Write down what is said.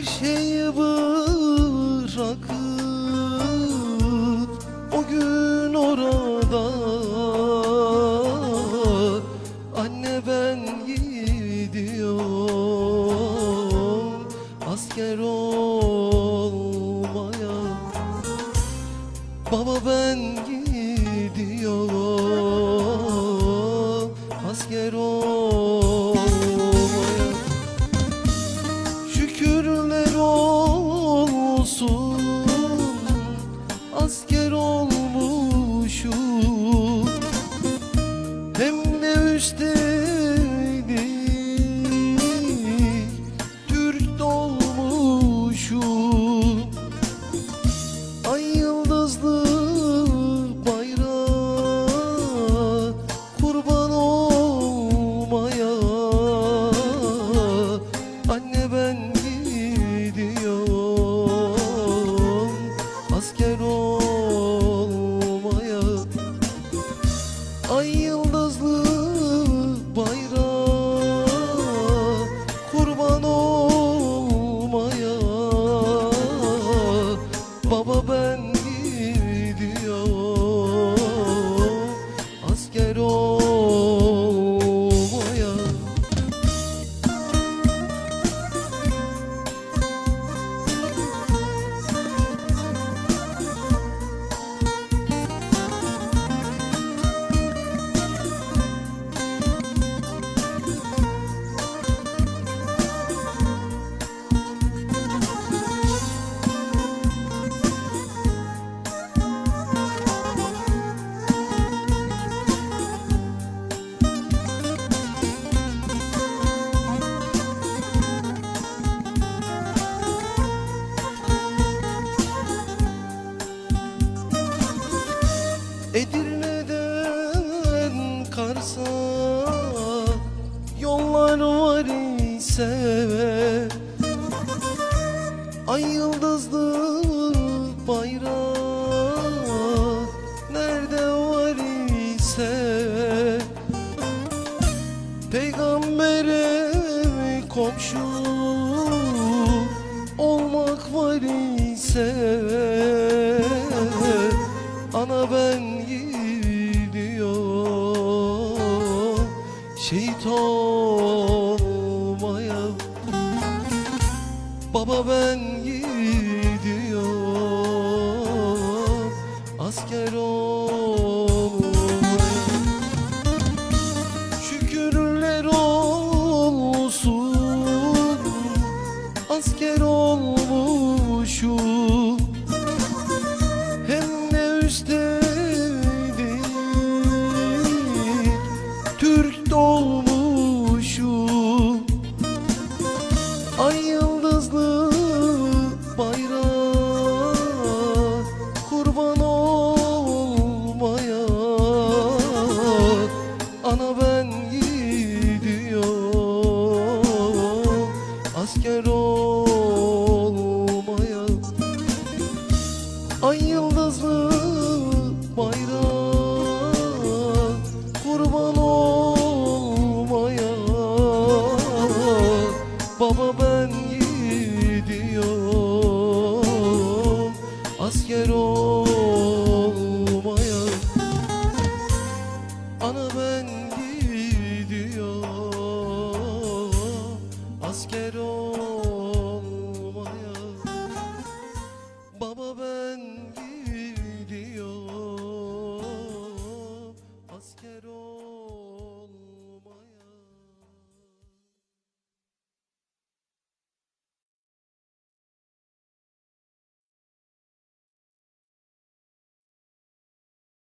Her şeyi bırakıp o gün orada. Anne ben gidiyorum asker olmaya. Baba ben gidiyorum ise Ay yıldızlı bayrak nerede var ise. Peygambere komşu olmak var ise. Ana ben gidiyorum şehit Baba ben gidiyorum Asker olmaya Şükürler olsun Asker olmuşum. bayrağa Kurban olmaya Baba ben gidiyorum Asker olmaya Ana ben gidiyorum Asker olmaya